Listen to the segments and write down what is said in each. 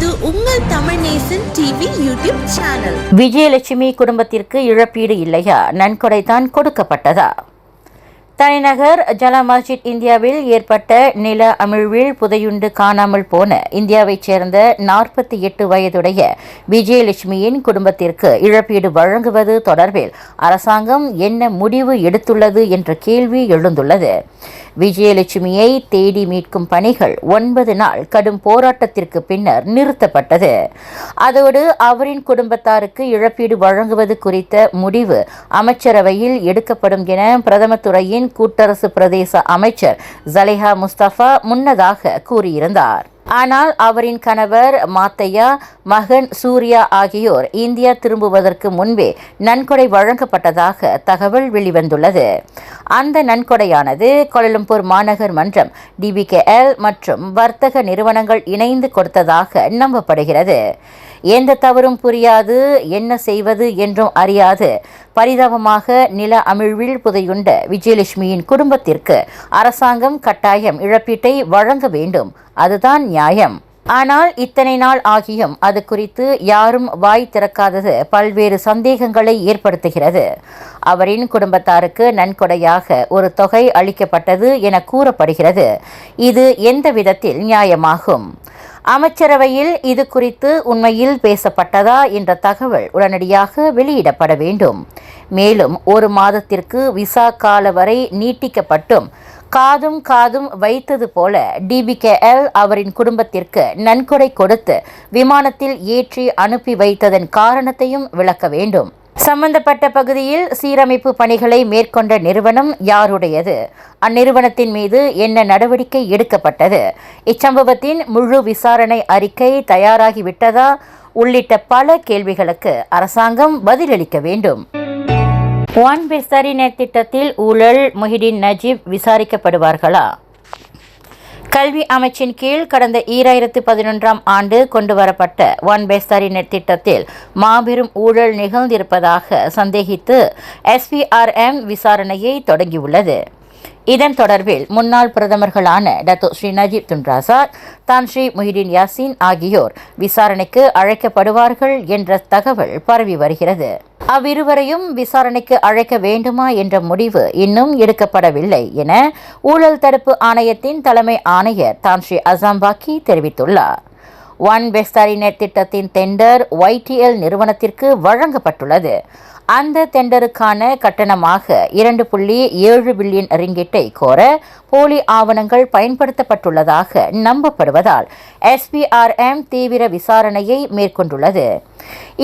இது உங்கள் Tamil Nesan TV YouTube channel. Vijayalakshmi குடும்பத்திற்கு இழப்பீடு இல்லையா? நன்கொடை தான் கொடுக்கப்பட்டதா? தலைநகர் ஜலா மஸ்ஜித் இந்தியாவில் ஏற்பட்ட நில அமிழ்வில் புதையுண்டு காணாமல் போன இந்தியாவைச் சேர்ந்த நாற்பத்தி எட்டு வயதுடைய விஜயலட்சுமியின் குடும்பத்திற்கு இழப்பீடு வழங்குவது தொடர்பில் அரசாங்கம் என்ன முடிவு எடுத்துள்ளது என்ற கேள்வி எழுந்துள்ளது. விஜயலட்சுமியை தேடி மீட்கும் பணிகள் ஒன்பது நாள் கடும் போராட்டத்திற்கு பின்னர் நிறுத்தப்பட்டது. அதோடு அவரின் குடும்பத்தாருக்கு இழப்பீடு வழங்குவது குறித்த முடிவு அமைச்சரவையில் எடுக்கப்படும் என பிரதம துறையின் கூட்டரசு பிரதேச அமைச்சர் ஜலேஹா முஸ்தபா முன்னதாக கூறியிருந்தார். ஆனால் அவரின் கணவர் மாத்தையா மகன் சூர்யா ஆகியோர் இந்தியா திரும்புவதற்கு முன்பே நன்கொடை வழங்கப்பட்டதாக தகவல் வெளிவந்துள்ளது. அந்த நன்கொடையானது கோலலம்பூர் மாநகர் மன்றம் டிபிகேஎல் மற்றும் வர்த்தக நிறுவனங்கள் இணைந்து கொடுத்ததாக நம்பப்படுகிறது. எந்த தவறும் புரியாது என்ன செய்வது என்றும் அறியாது. பரிதாபமாக நில அமிழ்வில் புதையுண்ட விஜயலட்சுமியின் குடும்பத்திற்கு அரசாங்கம் கட்டாயம் இழப்பீட்டை வழங்க வேண்டும். அதுதான் நியாயம். ஆனால் இத்தனை நாள் ஆகியும் அது குறித்து யாரும் வாய் திறக்காதது பல்வேறு சந்தேகங்களை ஏற்படுத்துகிறது. அவரின் குடும்பத்தாருக்கு நன்கொடையாக ஒரு தொகை அளிக்கப்பட்டது என கூறப்படுகிறது. இது எந்த விதத்தில் நியாயமாகும்? அமைச்சரவையில் இது குறித்து உண்மையில் பேசப்பட்டதா என்ற தகவல் உடனடியாக வெளியிடப்பட வேண்டும். மேலும் ஒரு மாதத்திற்கு விசா கால வரை நீட்டிக்கப்பட்டும் காதும் காதும் வைத்தது போல டிபிகேஎல் அவரின் குடும்பத்திற்கு நன்கொடை கொடுத்து விமானத்தில் ஏற்றி அனுப்பி வைத்ததன் காரணத்தையும் விளக்க வேண்டும். சம்பந்தப்பட்ட பகுதியில் சீரமைப்பு பணிகளை மேற்கொண்ட நிறுவனம் யாருடையது? அந்நிறுவனத்தின் மீது என்ன நடவடிக்கை எடுக்கப்பட்டது? இச்சம்பவத்தின் முழு விசாரணை அறிக்கை தயாராகிவிட்டதா? உள்ளிட்ட பல கேள்விகளுக்கு அரசாங்கம் பதிலளிக்க வேண்டும். ஒன் பெஸ்தாரி திட்டத்தில் ஊழல் முஹிடின் நஜீப் விசாரிக்கப்படுவார்களா? கல்வி அமைச்சின் கீழ் கடந்த ஈராயிரத்து பதினொன்றாம் ஆண்டு கொண்டுவரப்பட்ட ஒன் பெஸ்தாரி நெட் திட்டத்தில் மாபெரும் ஊழல் நிகழ்ந்திருப்பதாக சந்தேகித்து எஸ்பிஆர்எம் விசாரணையை தொடங்கியுள்ளது. இதன் தொடர்பில் முன்னாள் பிரதமர்களான Dato Sri Najib Tun Razak Tan Sri Muhyiddin Yasin ஆகியோர் விசாரணைக்கு அழைக்கப்படுவார்கள் என்ற தகவல் பரவி வருகிறது. அவ்விருவரையும் விசாரணைக்கு அழைக்க வேண்டுமா என்ற முடிவு இன்னும் எடுக்கப்படவில்லை என ஊழல் தடுப்பு ஆணையத்தின் தலைமை ஆணையர் தான் ஸ்ரீ அசாம்பாக்கி தெரிவித்துள்ளார். ஒன் பெஸ்தாரி நெட் திட்டத்தின் டெண்டர் ஒய்டிஎல் நிறுவனத்திற்கு வழங்கப்பட்டுள்ளது. அந்த டெண்டருக்கான கட்டணமாக இரண்டு புள்ளி ஏழு பில்லியன் ரிங்கிட்டை கோர போலி ஆவணங்கள் பயன்படுத்தப்பட்டுள்ளதாக நம்பப்படுவதால் எஸ்பிஆர்எம் தீவிர விசாரணையை மேற்கொண்டுள்ளது.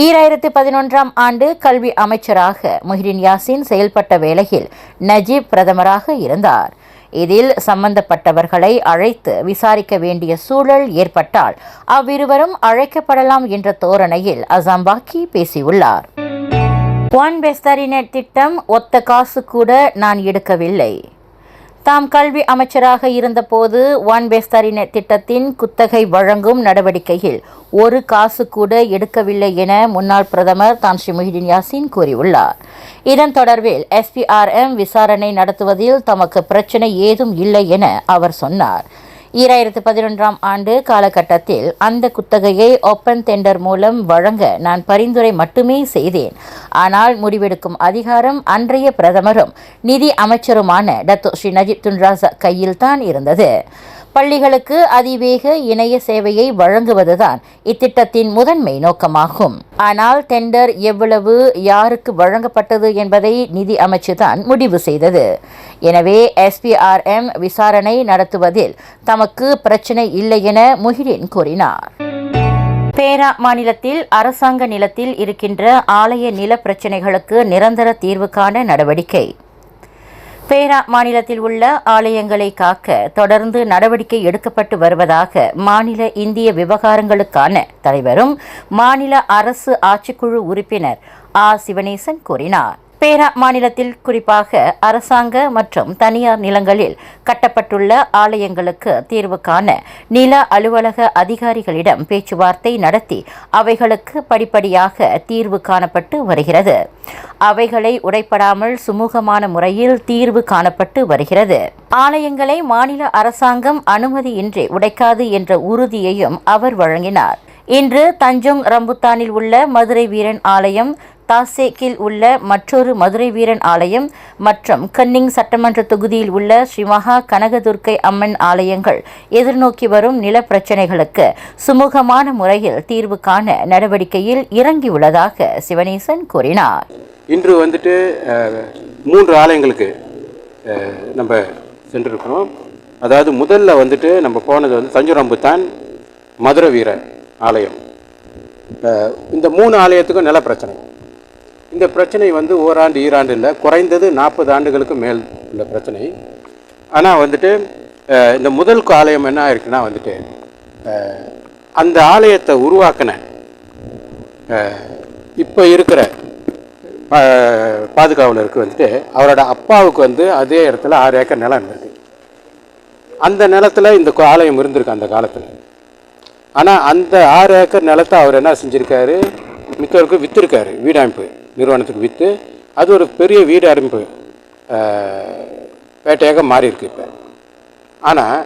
ஈராயிரத்து பதினொன்றாம் ஆண்டு கல்வி அமைச்சராக முஹிடின் யாசின் செயல்பட்ட வேளையில் நஜீப் பிரதமராக இருந்தார். இதில் சம்பந்தப்பட்டவர்களை அழைத்து விசாரிக்க வேண்டிய சூழல் ஏற்பட்டால் அவ்விருவரும் அழைக்கப்படலாம் என்ற தோரணையில் அசாம்பாக்கி பேசியுள்ளார். ஒன் பெஸ்தாரி திட்டம் ஒத்த காசு கூட நான் எடுக்கவில்லை. தாம் கல்வி அமைச்சராக இருந்தபோது ஒன் பெஸ்தாரி திட்டத்தின் குத்தகை வழங்கும் நடவடிக்கையில் ஒரு காசு கூட எடுக்கவில்லை என முன்னாள் பிரதமர் தான் ஸ்ரீ முஹிடின் யாசின் கூறியுள்ளார். இதன் தொடர்பில் எஸ்பிஆர்எம் விசாரணை நடத்துவதில் தமக்கு பிரச்சனை ஏதும் இல்லை என அவர் சொன்னார். ஈராயிரத்து பதினொன்றாம் ஆண்டு காலகட்டத்தில் அந்த குத்தகையை ஓப்பன் டெண்டர் மூலம் வழங்க நான் பரிந்துரை மட்டுமே செய்தேன். ஆனால் முடிவெடுக்கும் அதிகாரம் அன்றைய பிரதமரும் நிதி அமைச்சருமான டத்தோ ஸ்ரீ நஜித் துன்ராசா கையில்தான் இருந்தது. பள்ளிகளுக்கு அதிவேக இணைய சேவையை வழங்குவதுதான் இத்திட்டத்தின் முதன்மை நோக்கமாகும். ஆனால் டெண்டர் எவ்வளவு யாருக்கு வழங்கப்பட்டது என்பதை நிதி அமைச்சு தான் முடிவு செய்தது. எனவே எஸ்பிஆர்எம் விசாரணை நடத்துவதில் தமக்கு பிரச்சினை இல்லை என முஹிடின் கூறினார். பேரா மாநிலத்தில் அரசாங்க நிலத்தில் இருக்கின்ற ஆலய நில பிரச்சினைகளுக்கு நிரந்தர தீர்வு காண நடவடிக்கை. பேரா மாநிலத்தில் உள்ள ஆலயங்களை காக்க தொடர்ந்து நடவடிக்கை எடுக்கப்பட்டு வருவதாக மாநில இந்திய விவகாரங்களுக்கான தலைவரும் மாநில அரசு ஆட்சிக்குழு உறுப்பினர் ஆ சிவனேசன் கூறினார். பேரா மாநிலத்தில் குறிப்பாக அரசாங்க மற்றும் தனியார் நிலங்களில் கட்டப்பட்டுள்ள ஆலயங்களுக்கு தீர்வு காண நில அலுவலக அதிகாரிகளிடம் பேச்சுவார்த்தை நடத்தி அவைகளுக்கு படிப்படியாக தீர்வு காணப்பட்டு வருகிறது. அவைகளை உடைப்படாமல் சுமூகமான முறையில் தீர்வு காணப்பட்டு வருகிறது. ஆலயங்களை மாநில அரசாங்கம் அனுமதியின்றி உடைக்காது என்ற உறுதியையும் அவர் வழங்கினார். இன்று தஞ்சோங் ரம்புத்தானில் உள்ள மதுரை வீரன் ஆலயம் தாசேக்கில் உள்ள மற்றொரு மதுரை வீரன் ஆலயம் மற்றும் கன்னிங் சட்டமன்ற தொகுதியில் உள்ள ஸ்ரீமகா கனகதுர்க்கை அம்மன் ஆலயங்கள் எதிர்நோக்கி வரும் நில பிரச்சினைகளுக்கு சுமூகமான முறையில் தீர்வு காண நடவடிக்கையில் இறங்கியுள்ளதாக சிவனேசன் கூறினார். இன்று வந்துட்டு மூன்று ஆலயங்களுக்கு நம்ம சென்றிருக்கிறோம். அதாவது முதல்ல வந்துட்டு நம்ம போனது வந்து தஞ்சுரம்புத்தான் மதுரை வீரன் ஆலயம். இந்த மூணு ஆலயத்துக்கும் நில பிரச்சனை இந்த பிரச்சனை வந்து ஓராண்டு ஈராண்டு இல்லை. குறைந்தது நாற்பது ஆண்டுகளுக்கு மேல் உள்ள பிரச்சனை. ஆனால் வந்துட்டு இந்த முதல் ஆலயம் என்ன ஆயிருக்குன்னா வந்துட்டு அந்த ஆலயத்தை உருவாக்கின இப்போ இருக்கிற பாதுகாவலருக்கு வந்துட்டு அவரோட அப்பாவுக்கு வந்து அதே இடத்துல ஆறு ஏக்கர் நிலம் இருந்திருக்கு. அந்த நிலத்தில் இந்த கோ- ஆலயம் இருந்திருக்கு அந்த காலத்தில். ஆனால் அந்த ஆறு ஏக்கர் நிலத்தை அவர் என்ன செஞ்சுருக்காரு? மிக்கவருக்கு விற்றுருக்காரு வீடமைப்பு. நிறுவனத்துக்கு விற்று அது ஒரு பெரிய வீடு அமைப்பு பேட்டையாக மாறி இருக்கு இப்போ. ஆனால்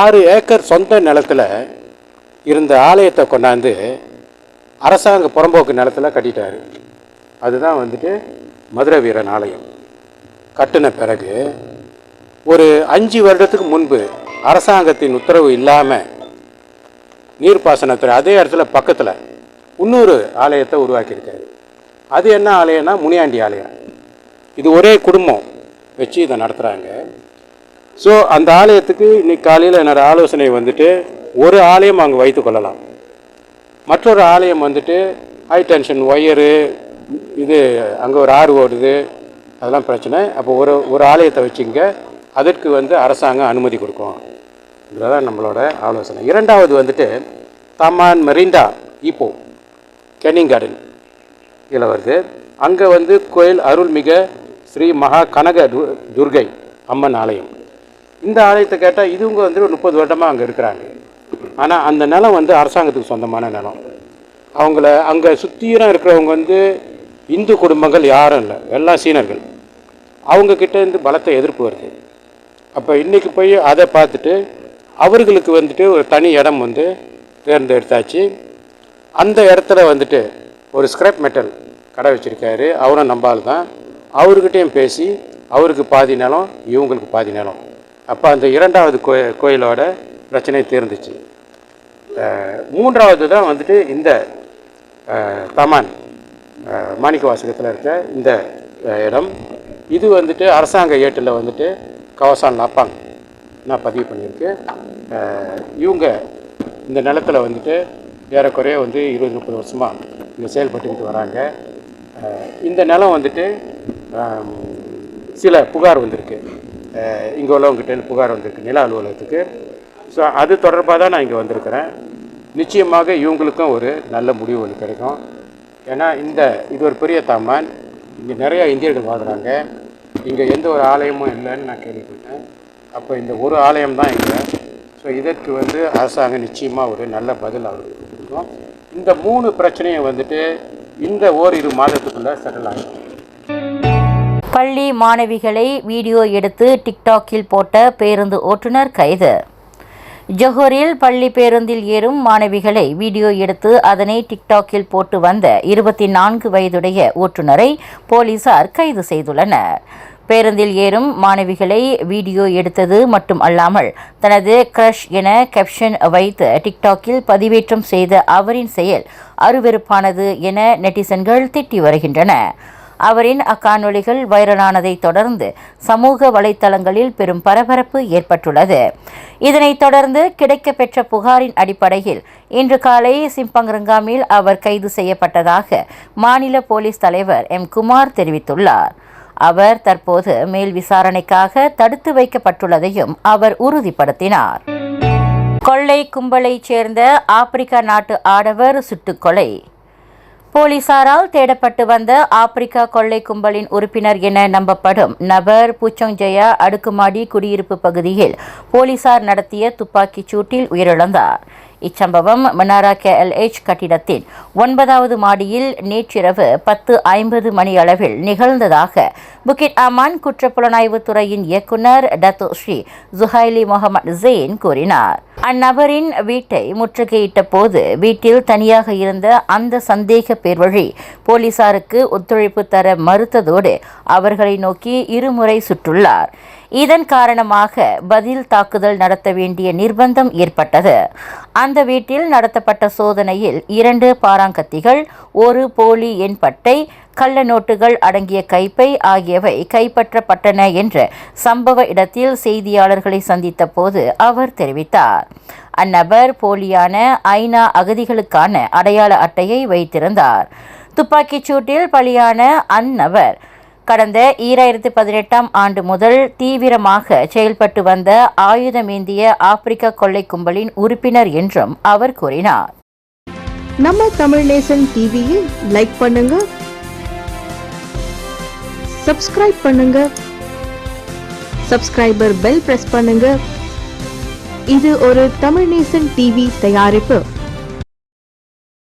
ஆறு ஏக்கர் சொந்த நிலத்தில் இருந்த ஆலயத்தை கொண்டாந்து அரசாங்க புறம்போக்கு நிலத்தில் கட்டிட்டார். அதுதான் வந்துட்டு மதுரை வீரன் ஆலயம். கட்டின பிறகு ஒரு அஞ்சு வருடத்துக்கு முன்பு அரசாங்கத்தின் உத்தரவு இல்லாமல் நீர்ப்பாசனத்துறை அதே இடத்துல பக்கத்தில் இன்னொரு ஆலயத்தை உருவாக்கியிருக்காரு. அது என்ன ஆலயம்னா முனியாண்டி ஆலயம். இது ஒரே குடும்பம் வச்சு இதை நடத்துகிறாங்க ஸோ அந்த ஆலயத்துக்கு இன்னைக்கு காலையில் என்னோடய ஆலோசனை வந்துட்டு ஒரு ஆலயம் அங்கே வைத்து கொள்ளலாம். மற்றொரு ஆலயம் வந்துட்டு ஹை டென்ஷன் ஒயரு இது அங்கே ஒரு ஆறு ஓடுது அதெல்லாம் பிரச்சனை. அப்போ ஒரு ஒரு ஆலயத்தை வச்சுங்க அதற்கு வந்து அரசாங்கம் அனுமதி கொடுக்கும். இதுதான் நம்மளோட ஆலோசனை. இரண்டாவது வந்துட்டு தமான் மெரிண்டா இப்போ கெனிங் கார்டன். கீழே வருது. அங்கே வந்து கோயில் அருள்மிக ஸ்ரீ மகா கனக துர்கை அம்மன் ஆலயம். இந்த ஆலயத்தை கேட்டால் இதுவங்க வந்து ஒரு முப்பது வருடமாக அங்கே இருக்கிறாங்க. ஆனால் அந்த நிலம் வந்து அரசாங்கத்துக்கு சொந்தமான நிலம். அவங்கள அங்கே சுத்தீரம் இருக்கிறவங்க வந்து இந்து குடும்பங்கள் யாரும் இல்லை. எல்லாம் சீனர்கள். அவங்கக்கிட்ட இருந்து பலத்தை எதிர்ப்பு வருது. அப்போ இன்றைக்கி போய் அதை பார்த்துட்டு அவர்களுக்கு வந்துட்டு ஒரு தனி இடம் வந்து தேர்ந்தெடுத்தாச்சு. அந்த இடத்துல வந்துட்டு ஒரு ஸ்க்ரப் மெட்டல் கடை வச்சுருக்காரு. அவரும் நம்பால் தான் அவர்கிட்டையும் பேசி அவருக்கு பாதி நிலம் இவங்களுக்கு பாதி நிலம். அப்போ அந்த இரண்டாவது கோ கோயிலோட பிரச்சனை தீர்ந்துச்சு. மூன்றாவது தான் வந்துட்டு இந்த தமான் மாணிக்க வாசகத்தில் இருக்க இந்த இடம். இது வந்துட்டு அரசாங்க ஏட்டில் வந்துட்டு கவசான் நாப்பாங் நான் பதிவு பண்ணியிருக்கு இவங்க இந்த நிலத்துல வந்துட்டு ஏறக்குறைய வந்து இருபது முப்பது வருஷமாக செயல்பட்டுக்கிட்டு வராங்க. இந்த நிலம் வந்துட்டு சில புகார் வந்திருக்கு. இங்கே உள்ளவங்ககிட்ட புகார் வந்திருக்கு நில அலுவலகத்துக்கு. ஸோ அது தொடர்பாக தான் நான் இங்கே வந்திருக்கிறேன். நிச்சயமாக இவங்களுக்கும் ஒரு நல்ல முடிவு ஒன்று கிடைக்கும். ஏன்னா இந்த இது ஒரு பெரிய தாமான் இங்கே நிறையா இந்தியர்கள் வாழ்கிறாங்க இங்கே எந்த ஒரு ஆலயமும் இல்லைன்னு நான் கேள்விப்பட்டேன். அப்போ இந்த ஒரு ஆலயம் தான் இங்கே. ஸோ இதற்கு வந்து அரசாங்கம் நிச்சயமாக ஒரு நல்ல பதில் அவர்களுக்கு கொடுக்கும். இந்த மூணு பிரச்சனையும் வந்துட்டு இந்த ஓரிரு மாதத்துக்குள்ளே செட்டில் ஆகிடும் பள்ளி மாணவிகளை வீடியோ எடுத்து டிக்டாக்கில் போட்ட பேருந்து ஓட்டுநர் கைது. ஜொஹூரில் பள்ளி பேருந்தில் ஏறும் மாணவிகளை வீடியோ எடுத்து அதனை டிக்டாக்கில் போட்டு வந்த இருபத்தி நான்கு வயதுடைய ஓட்டுநரை போலீசார் கைது செய்துள்ளனர். பேருந்தில் ஏறும் மாணவிகளை வீடியோ எடுத்தது மட்டும் அல்லாமல் தனது கிரஷ் என கேப்ஷன் வைத்து டிக்டாக்கில் பதிவேற்றம் செய்த அவரின் செயல் அருவெருப்பானது என நெட்டிசன்கள் திட்டி வருகின்றன. அவரின் அக்காணொளிகள் வைரலானதை தொடர்ந்து சமூக வலைத்தளங்களில் பெரும் பரபரப்பு ஏற்பட்டுள்ளது. இதனைத் தொடர்ந்து கிடைக்கப்பெற்ற புகாரின் அடிப்படையில் இன்று காலை சிம்பங்ரங்காமில் அவர் கைது செய்யப்பட்டதாக மாநில போலீஸ் தலைவர் எம் குமார் தெரிவித்துள்ளார். அவர் தற்போது மேல் விசாரணைக்காக தடுத்து வைக்கப்பட்டுள்ளதையும் அவர் உறுதிப்படுத்தினார். கொள்ளை கும்பலைச் சேர்ந்த ஆப்பிரிக்கா நாட்டு ஆடவர் சுட்டுக்கொலை. போலீசாரால் தேடப்பட்டு வந்த ஆப்பிரிக்கா கொள்ளை கும்பலின் உறுப்பினர் என நம்பப்படும் நபர் பூச்சோங்ஜயா அடுக்குமாடி குடியிருப்பு பகுதியில் போலீசார் நடத்திய துப்பாக்கிச் சூட்டில் உயிரிழந்தார். இச்சம்பவம் மனாரா கேஎல்ஹெச் கட்டிடத்தின் ஒன்பதாவது மாடியில் நேற்றிரவு பத்து ஐம்பது மணி அளவில் நிகழ்ந்ததாக புக்கிட் அமான் குற்றப்புலனாய்வு துறையின் இயக்குனர் Datuk Sri Juhaili Mohamed Zain கூறினார். அந்நபரின் வீட்டை முற்றுகையிட்ட போது வீட்டில் தனியாக இருந்த அந்த சந்தேக பேர் வழி போலீசாருக்கு ஒத்துழைப்பு தர மறுத்ததோடு அவர்களை நோக்கி இருமுறை சுட்டுள்ளார் இதன் காரணமாக பதில் தாக்குதல் நடத்த வேண்டிய நிர்பந்தம் ஏற்பட்டது. அந்த வீட்டில் நடத்தப்பட்ட சோதனையில் இரண்டு பாராங்கத்திகள் ஒரு போலி எண் பட்டை கள்ள நோட்டுகள் அடங்கிய கைப்பை ஆகியவை கைப்பற்றப்பட்டன என்று சம்பவ இடத்தில் செய்தியாளர்களை சந்தித்த போது அவர் தெரிவித்தார். அந்நபர் போலியான ஐநா அகதிகளுக்கான அடையாள அட்டையை வைத்திருந்தார். துப்பாக்கிச் சூட்டில் பலியான அந்நபர் கடந்த ஈராயிரத்து பதினெட்டாம் ஆண்டு முதல் தீவிரமாக செயல்பட்டு வந்த ஆயுதமேந்திய ஆப்பிரிக்க கொள்ளை கும்பலின் உறுப்பினர் என்றும் அவர் கூறினார். நம்ம தமிழ் நேசன் டிவியை லைக் பண்ணுங்க சப்ஸ்கிரைப் பண்ணுங்க சப்ஸ்கிரைபர் பெல் பிரஸ் பண்ணுங்க. இது ஒரு தமிழ் நேசன் டிவி தயாரிப்பு.